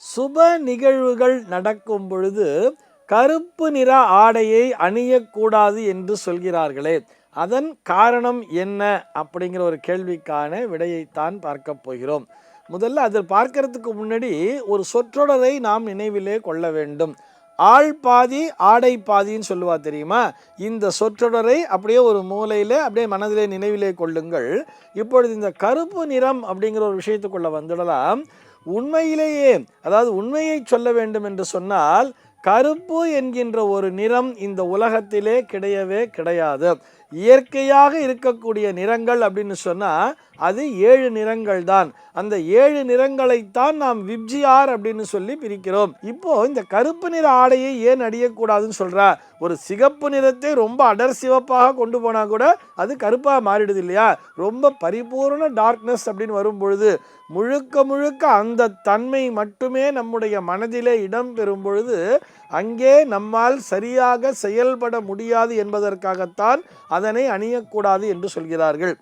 சுப நிகழ்வுகள் நடக்கும் பொழுது கருப்பு நிற ஆடையை அணியக்கூடாது என்று சொல்கிறார்களே. அதன் காரணம் என்ன அப்படிங்கிற ஒரு கேள்விக்கான விடையைத்தான் பார்க்க போகிறோம். முதல்ல அதில் பார்க்கறதுக்கு முன்னாடி ஒரு சொற்றொடரை நாம் நினைவிலே கொள்ள வேண்டும். ஆள் பாதி ஆடை பாதின்னு சொல்லுவா தெரியுமா? இந்த சொற்றொடரை அப்படியே ஒரு மூலையில் அப்படியே மனதிலே நினைவிலே கொள்ளுங்கள். இப்பொழுது இந்த கருப்பு நிறம் அப்படிங்கிற ஒரு விஷயத்துக்குள்ள வந்துடலாம். உண்மையிலேயே அதாவது உண்மையை சொல்ல வேண்டும் என்று சொன்னால் கருப்பு என்கின்ற ஒரு நிறம் இந்த உலகத்திலே கிடையவே கிடையாது. இயற்கையாக இருக்கக்கூடிய நிறங்கள் அப்படின்னு சொன்னால் அது ஏழு நிறங்கள் தான் அந்த ஏழு நிறங்களைத்தான் நாம் விப்ஜிஆர் அப்படின்னு சொல்லி பிரிக்கிறோம். இப்போ இந்த கருப்பு நிற ஆடையை ஏன் அடியக்கூடாதுன்னு சொல்றா? ஒரு சிகப்பு நிறத்தை ரொம்ப அடர் சிவப்பாக கொண்டு போனால் கூட அது கருப்பாக மாறிடுது இல்லையா? ரொம்ப பரிபூர்ண டார்க்னஸ் அப்படின்னு வரும் பொழுது முழுக்க முழுக்க அந்த தன்மை மட்டுமே நம்முடைய மனதிலே இடம் பெறும் பொழுது அங்கே நம்மால் சரியாக செயல்பட முடியாது என்பதற்காகத்தான் அதனை அணியக்கூடாது என்று சொல்கிறார்கள்.